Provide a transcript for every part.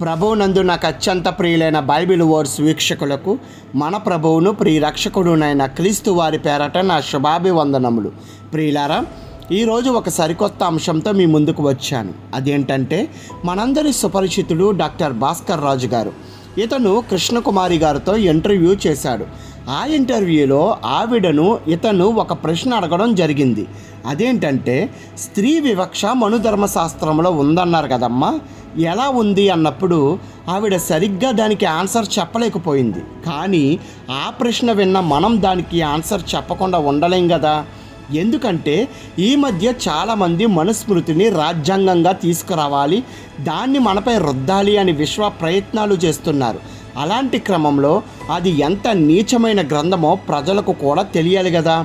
ప్రభువునందు నాకు అత్యంత ప్రియులైన బైబిల్ వర్డ్స్ వీక్షకులకు మన ప్రభువును ప్రియరక్షకుడునైన క్రీస్తు వారి పేరట నా శుభాభివందనములు. ప్రియులారా ఈరోజు ఒక సరికొత్త అంశంతో మీ ముందుకు వచ్చాను. అదేంటంటే మనందరి సుపరిచితుడు డాక్టర్ భాస్కర్ రాజు గారు. ఇతను కృష్ణకుమారి గారితో ఇంటర్వ్యూ చేశాడు. ఆ ఇంటర్వ్యూలో ఆవిడను ఇతను ఒక ప్రశ్న అడగడం జరిగింది. అదేంటంటే స్త్రీ వివక్ష మనుధర్మశాస్త్రంలో ఉందన్నారు కదమ్మా ఎలా ఉంది అన్నప్పుడు ఆవిడ సరిగ్గా దానికి ఆన్సర్ చెప్పలేకపోయింది. కానీ ఆ ప్రశ్న విన్న మనం దానికి ఆన్సర్ చెప్పకుండా ఉండలేం కదా ఎందుకంటే ఈ మధ్య చాలామంది మనుస్మృతిని రాజ్యాంగంగా తీసుకురావాలి దాన్ని మనపై రుద్దాలి అని విశ్వ ప్రయత్నాలు చేస్తున్నారు. అలాంటి క్రమంలో అది ఎంత నీచమైన గ్రంథమో ప్రజలకు కూడా తెలియాలి కదా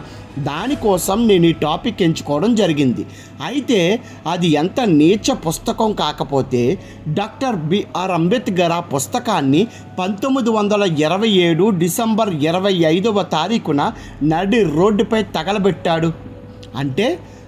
దానికోసం నేను ఈ టాపిక్ ఎంచుకోవడం జరిగింది. అయితే అది ఎంత నీచ పుస్తకం కాకపోతే డాక్టర్ బిఆర్ అంబేద్కర్ ఆ పుస్తకాన్ని పంతొమ్మిది వందల ఇరవై ఏడు డిసెంబర్ ఇరవై ఐదవ తారీఖున నడి రోడ్డుపై తగలబెట్టాడు. అంటే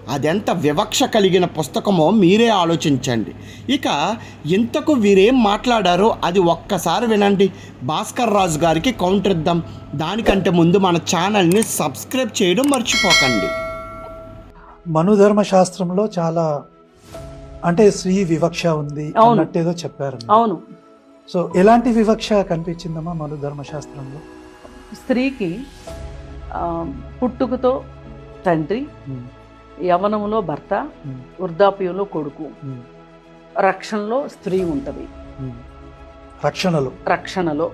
అదెంత వివక్ష కలిగిన పుస్తకమో మీరే ఆలోచించండి. ఇక ఇంతకు వీరేం మాట్లాడారో అది ఒక్కసారి వినండి. భాస్కర్ రాజు గారికి కౌంటర్ ఇద్దాం. దానికంటే ముందు మన ఛానల్ని సబ్స్క్రైబ్ చేయడం మర్చిపోకండి. మనుధర్మ శాస్త్రంలో చాలా అంటే స్త్రీ వివక్ష ఉంది. అన్నట్టేదో చెప్పారు. అవును. సో ఎలాంటి వివక్ష కనిపించిందమ్మా మనుధర్మ శాస్త్రంలో స్త్రీకి పుట్టుకతో తండ్రి యవనంలో భర్త వృద్ధాప్యంలో కొడుకు. రక్షణలో స్త్రీ ఉంటుంది. రక్షణలో. రక్షణలో.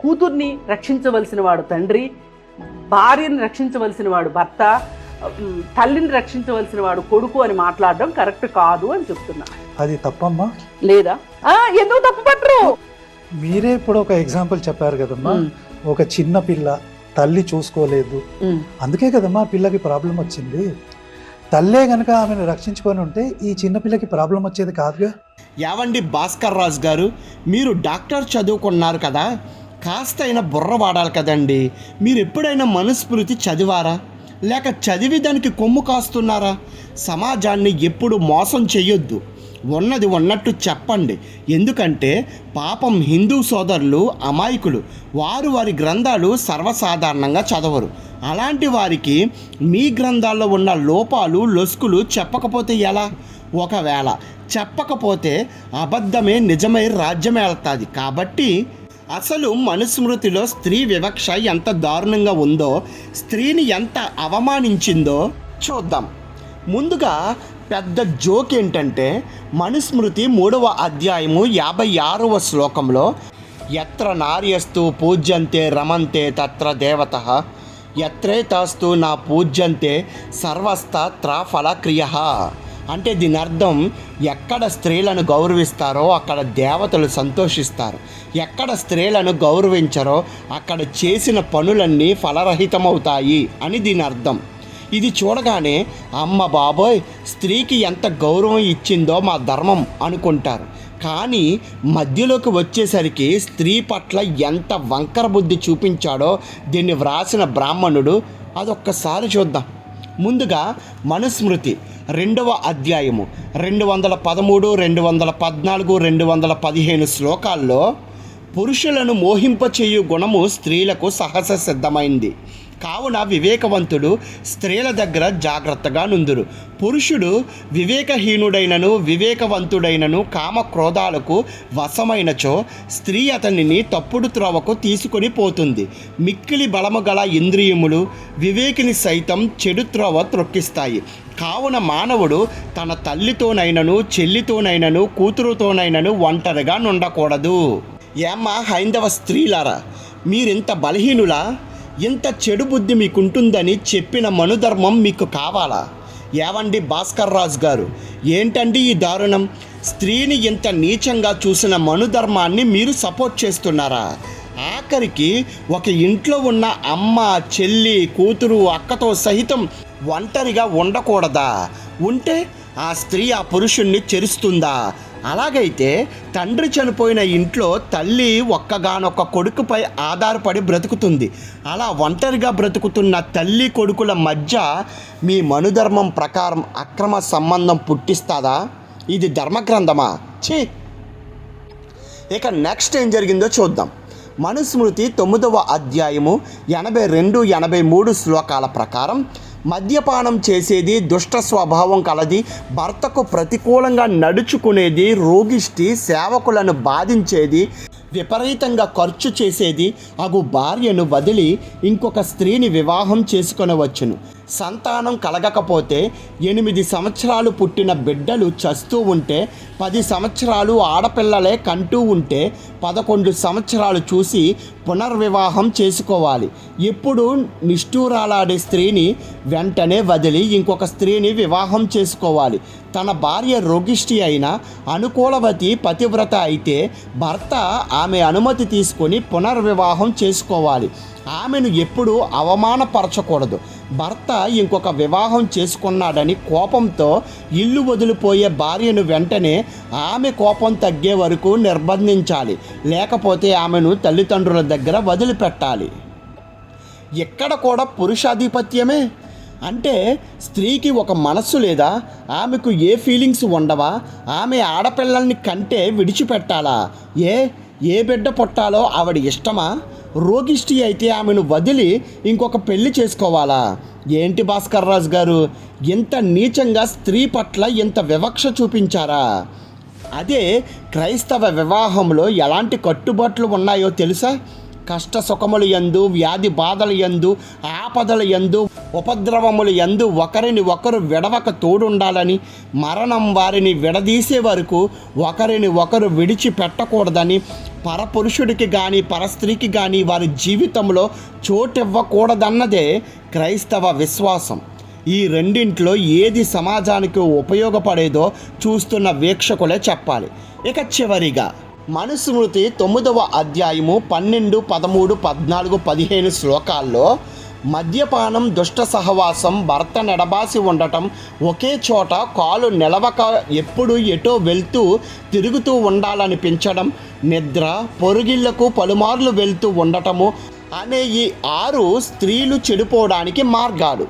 కూతుర్ని రక్షించవలసిన వాడు తండ్రి భార్యని రక్షించవలసిన వాడు భర్త తల్లిని రక్షించవలసిన వాడు కొడుకు అని మాట్లాడడం కరెక్ట్ కాదు అని చెప్తున్నా. అది తప్పమ్మా? లేదా? ఎందుకు తప్పు పట్టరు? మీరే ఇప్పుడు ఒక ఎగ్జాంపుల్ చెప్పారు కదమ్మా. ఒక చిన్న పిల్ల తల్లి చూసుకోలేదు. అందుకే కదమ్మా పిల్లకి ప్రాబ్లం వచ్చింది. తల్లే గనక ఆమెను రక్షించుకొని ఉంటే ఈ చిన్నపిల్లకి ప్రాబ్లం వచ్చేది కాదుగా యావండి భాస్కర్ రాజు గారు మీరు డాక్టర్ చదువుకున్నారు కదా కాస్త అయినా బుర్ర వాడాలి కదండి. మీరు ఎప్పుడైనా మనుస్మృతి చదివారా? లేక చదివి దానికి కొమ్ము కాస్తున్నారా? సమాజాన్ని ఎప్పుడు మోసం చేయొద్దు ఉన్నది ఉన్నట్టు చెప్పండి. ఎందుకంటే పాపం హిందూ సోదరులు అమాయకులు వారు వారి గ్రంథాలు సర్వసాధారణంగా చదవరు. అలాంటి వారికి మీ గ్రంథాల్లో ఉన్న లోపాలు లొసుకులు చెప్పకపోతే ఎలా? ఒకవేళ చెప్పకపోతే అబద్ధమే నిజమై రాజ్యమేళతాది కాబట్టి అసలు మనుస్మృతిలో స్త్రీ వివక్ష ఎంత దారుణంగా ఉందో స్త్రీని ఎంత అవమానించిందో చూద్దాం. ముందుగా పెద్ద జోక్ ఏంటంటే మనుస్మృతి మూడవ అధ్యాయము యాభై ఆరవ శ్లోకంలో ఎత్ర నార్యస్తు పూజ్యంతే రమంతే తత్ర దేవత ఎత్రేతాస్తు నా పూజ్యంతే సర్వస్త్ర ఫలక్రియ. అంటే దీని అర్థం ఎక్కడ స్త్రీలను గౌరవిస్తారో అక్కడ దేవతలు సంతోషిస్తారు. ఎక్కడ స్త్రీలను గౌరవించరో అక్కడ చేసిన పనులన్నీ ఫలరహితమవుతాయి అని దీని అర్థం. ఇది చూడగానే అమ్మ బాబోయ్ స్త్రీకి ఎంత గౌరవం ఇచ్చిందో మా ధర్మం అనుకుంటారు. కానీ మధ్యలోకి వచ్చేసరికి స్త్రీ పట్ల ఎంత వంకర బుద్ధి చూపించాడో దీన్ని వ్రాసిన బ్రాహ్మణుడు అదొక్కసారి చూద్దాం. ముందుగా మనుస్మృతి రెండవ అధ్యాయము రెండు వందల పదమూడు రెండు వందల పద్నాలుగు రెండు వందల పదిహేను శ్లోకాల్లో పురుషులను మోహింపచేయు గుణము స్త్రీలకు సహజ సిద్ధమైంది. కావున వివేకవంతుడు స్త్రీల దగ్గర జాగ్రత్తగా నుందురు. పురుషుడు వివేకహీనుడైనను వివేకవంతుడైనను కామ క్రోధాలకు వశమైనచో స్త్రీ అతనిని తప్పుడు త్రోవకు తీసుకొని పోతుంది. మిక్కిలి బలము గల ఇంద్రియములు వివేకిని సైతం చెడు త్రోవ త్రొక్కిస్తాయి. కావున మానవుడు తన తల్లితోనైనను చెల్లితోనైనను కూతురుతోనైనను ఒంటరిగా నుండకూడదు. ఏమ్మా హైందవ స్త్రీలారా మీరింత బలహీనులా? ఇంత చెడు బుద్ధి మీకుంటుందని చెప్పిన మనుధర్మం మీకు కావాలా? ఏవండి భాస్కర్ రాజు గారు? ఏంటండి ఈ దారుణం? స్త్రీని ఇంత నీచంగా చూసిన మనుధర్మాన్ని మీరు సపోర్ట్ చేస్తున్నారా? ఆఖరికి ఒక ఇంట్లో ఉన్న అమ్మ చెల్లి కూతురు అక్కతో సహితం ఒంటరిగా ఉండకూడదా? ఉంటే ఆ స్త్రీ ఆ పురుషుణ్ణి చెరుస్తుందా? అలాగైతే తండ్రి చనిపోయిన ఇంట్లో తల్లి ఒక్కగానొక్క కొడుకుపై ఆధారపడి బ్రతుకుతుంది. అలా ఒంటరిగా బ్రతుకుతున్న తల్లి కొడుకుల మధ్య మీ మనుధర్మం ప్రకారం అక్రమ సంబంధం పుట్టిస్తాదా? ఇది ధర్మగ్రంథమా? చీ ఇక నెక్స్ట్ ఏం జరిగిందో చూద్దాం. మనుస్మృతి తొమ్మిదవ అధ్యాయము ఎనభై రెండు ఎనభై మూడు శ్లోకాల ప్రకారం మద్యపానం చేసేది దుష్ట స్వభావం కలది భర్తకు ప్రతికూలంగా నడుచుకునేది రోగిష్టి సేవకులను బాధించేది విపరీతంగా ఖర్చు చేసేది అగు భార్యను వదిలి ఇంకొక స్త్రీని వివాహం చేసుకొనవచ్చును. సంతానం కలగకపోతే ఎనిమిది సంవత్సరాలు పుట్టిన బిడ్డలు చస్తూ ఉంటే పది సంవత్సరాలు ఆడపిల్లలే కంటూ ఉంటే పదకొండు సంవత్సరాలు చూసి పునర్వివాహం చేసుకోవాలి. ఎప్పుడు నిష్ఠూరాలాడే స్త్రీని వెంటనే వదిలి ఇంకొక స్త్రీని వివాహం చేసుకోవాలి. తన భార్య రోగిష్టి అయిన అనుకూలవతి పతివ్రత అయితే భర్త ఆమె అనుమతి తీసుకొని పునర్వివాహం చేసుకోవాలి. ఆమెను ఎప్పుడూ అవమానపరచకూడదు. భర్త ఇంకొక వివాహం చేసుకున్నాడని కోపంతో ఇల్లు వదిలిపోయే భార్యను వెంటనే ఆమె కోపం తగ్గే వరకు నిర్బంధించాలి. లేకపోతే ఆమెను తల్లిదండ్రుల దగ్గర వదిలిపెట్టాలి. ఎక్కడ కూడా పురుషాధిపత్యమే? అంటే స్త్రీకి ఒక మనస్సు లేదా ఆమెకు ఏ ఫీలింగ్స్ ఉండవా? ఆమె ఆడపిల్లల్ని కంటే విడిచిపెట్టాలా? ఏ ఏ బిడ్డ పుట్టాలో ఆవిడ ఇష్టమా? రోగిష్టి అయితే ఆమెను వదిలి ఇంకొక పెళ్ళి చేసుకోవాలా? ఏంటి భాస్కర్ రాజు గారు? ఇంత నీచంగా స్త్రీ పట్ల ఇంత వివక్ష చూపించారా? అదే క్రైస్తవ వివాహంలో ఎలాంటి కట్టుబాట్లు ఉన్నాయో తెలుసా? కష్ట సుఖములు ఎందు వ్యాధి బాధల ఎందు ఆపదల ఎందు ఉపద్రవములు ఎందు ఒకరిని ఒకరు విడవక తోడుండాలని మరణం వారిని విడదీసే వరకు ఒకరిని ఒకరు విడిచిపెట్టకూడదని పరపురుషుడికి కానీ పరస్త్రీకి కానీ వారి జీవితంలో చోటివ్వకూడదన్నదే క్రైస్తవ విశ్వాసం. ఈ రెండింట్లో ఏది సమాజానికి ఉపయోగపడేదో చూస్తున్న వీక్షకులే చెప్పాలి. ఇక చివరిగా మనుస్మృతి తొమ్మిదవ అధ్యాయము పన్నెండు పదమూడు పద్నాలుగు పదిహేను శ్లోకాల్లో మద్యపానం దుష్ట సహవాసం భర్త నెడబాసి ఉండటం ఒకే చోట కాలు నిలవక ఎప్పుడు ఎటో వెళ్తూ తిరుగుతూ ఉండాలనిపించడం నిద్ర పొరుగిళ్ళకు పలుమార్లు వెళ్తూ ఉండటము అనే ఈ ఆరు స్త్రీలు చెడిపోవడానికి మార్గాలు.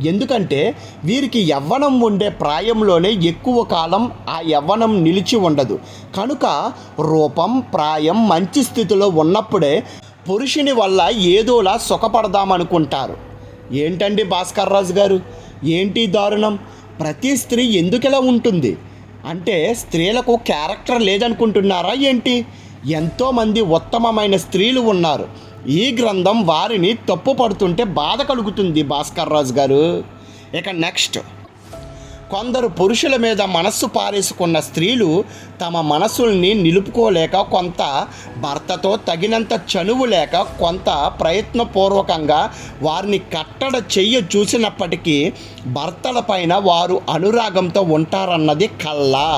ఎందుకంటే వీరికి యవ్వనం ఉండే ప్రాయంలోనే ఎక్కువ కాలం ఆ యవ్వనం నిలిచి ఉండదు. కనుక రూపం ప్రాయం మంచి స్థితిలో ఉన్నప్పుడే పురుషుని వల్ల ఏదోలా సుఖపడదామనుకుంటారు. ఏంటండి భాస్కర్ రాజు గారు? ఏంటి దారుణం? ప్రతి స్త్రీ ఎందుకిలా ఉంటుంది? అంటే స్త్రీలకు క్యారెక్టర్ లేదనుకుంటున్నారా ఏంటి? ఎంతోమంది ఉత్తమమైన స్త్రీలు ఉన్నారు. ఈ గ్రంథం వారిని తప్పు పడుతుంటే బాధ కలుగుతుంది భాస్కర్ రాజు గారు. ఇక నెక్స్ట్. కొందరు పురుషుల మీద మనస్సు పారేసుకున్న స్త్రీలు తమ మనసుల్ని నిలుపుకోలేక కొంత భర్తతో తగినంత చనువు లేక కొంత ప్రయత్నపూర్వకంగా వారిని కట్టడ చెయ్య చూసినప్పటికీ భర్తలపైన వారు అనురాగంతో ఉంటారన్నది కల్లా.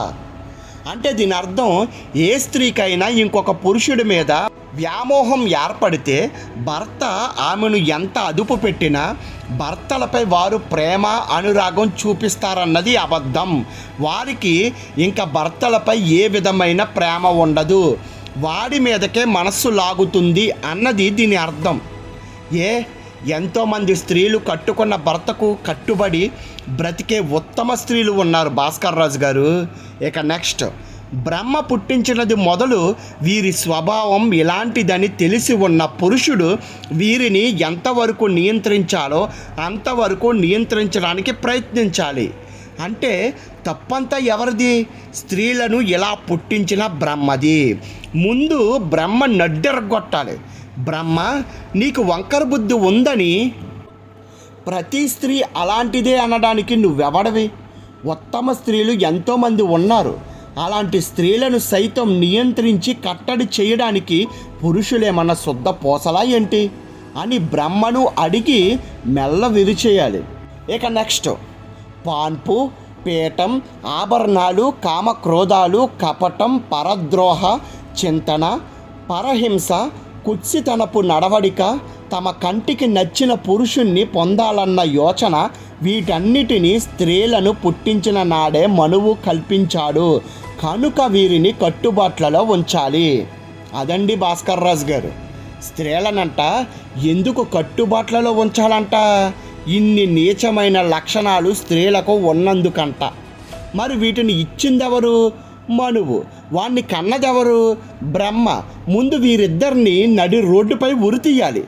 అంటే దీని అర్థం ఏ స్త్రీకైనా ఇంకొక పురుషుడి మీద వ్యామోహం ఏర్పడితే భర్త ఆమెను ఎంత అదుపు పెట్టినా భర్తలపై వారు ప్రేమ అనురాగం చూపిస్తారన్నది అబద్ధం. వారికి ఇంకా భర్తలపై ఏ విధమైన ప్రేమ ఉండదు. వాడి మీదకే మనస్సు లాగుతుంది అన్నది దీని అర్థం. ఏ? ఎంతోమంది స్త్రీలు కట్టుకున్న భర్తకు కట్టుబడి బ్రతికే ఉత్తమ స్త్రీలు ఉన్నారు భాస్కర్ రాజు గారు. ఇక నెక్స్ట్. బ్రహ్మ పుట్టించినది మొదలు వీరి స్వభావం ఇలాంటిదని తెలిసి ఉన్న పురుషుడు వీరిని ఎంతవరకు నియంత్రించాలో అంతవరకు నియంత్రించడానికి ప్రయత్నించాలి. అంటే తప్పంతా ఎవరిది? స్త్రీలను ఇలా పుట్టించిన బ్రహ్మది. ముందు బ్రహ్మ నడ్డెరగొట్టాలి. బ్రహ్మ నీకు వంకర బుద్ధి ఉందని ప్రతి స్త్రీ అలాంటిదే అనడానికి నువ్వెవడవి? ఉత్తమ స్త్రీలు ఎంతోమంది ఉన్నారు. అలాంటి స్త్రీలను సైతం నియంత్రించి కట్టడి చేయడానికి పురుషులేమన్నా శుద్ధ పోసలా ఏంటి? అని బ్రహ్మను అడిగి మెల్ల విరిచేయాలి ఇక నెక్స్ట్. పాన్పు పీఠం ఆభరణాలు కామక్రోధాలు కపటం పరద్రోహ చింతన పరహింస కుత్సితనపు నడవడిక తమ కంటికి నచ్చిన పురుషుణ్ణి పొందాలన్న యోచన వీటన్నిటినీ స్త్రీలను పుట్టించిన నాడే మనువు కల్పించాడు. కనుక వీరిని కట్టుబాట్లలో ఉంచాలి. అదండి భాస్కర్ రాజు గారు. స్త్రీలనంట ఎందుకు కట్టుబాట్లలో ఉంచాలంట? ఇన్ని నీచమైన లక్షణాలు స్త్రీలకు ఉన్నందుకంట. మరి వీటిని ఇచ్చిందెవరు? మనువు. వాణ్ణి కన్నదెవరు? బ్రహ్మ. ముందు వీరిద్దరిని నడి రోడ్డుపై ఉరి తీయాలి.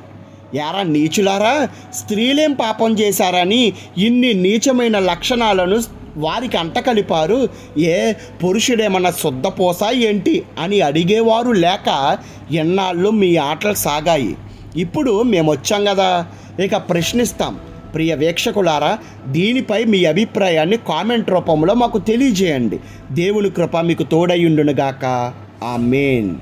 యారా నీచులారా? స్త్రీలేం పాపం చేశారని ఇన్ని నీచమైన లక్షణాలను వారికి అంటకలిపారు ఏ పురుషుడేమన్నా శుద్ధపోసా ఏంటి? అని అడిగేవారు లేక ఎన్నాళ్ళు మీ ఆటలు సాగాయి. ఇప్పుడు మేము వచ్చాం కదా ఇక ప్రశ్నిస్తాం. ప్రియ వీక్షకులారా దీనిపై మీ అభిప్రాయాన్ని కామెంట్ రూపంలో మాకు తెలియజేయండి. దేవుని కృప మీకు తోడయ్యుండునుగాక ఆ మెయిన్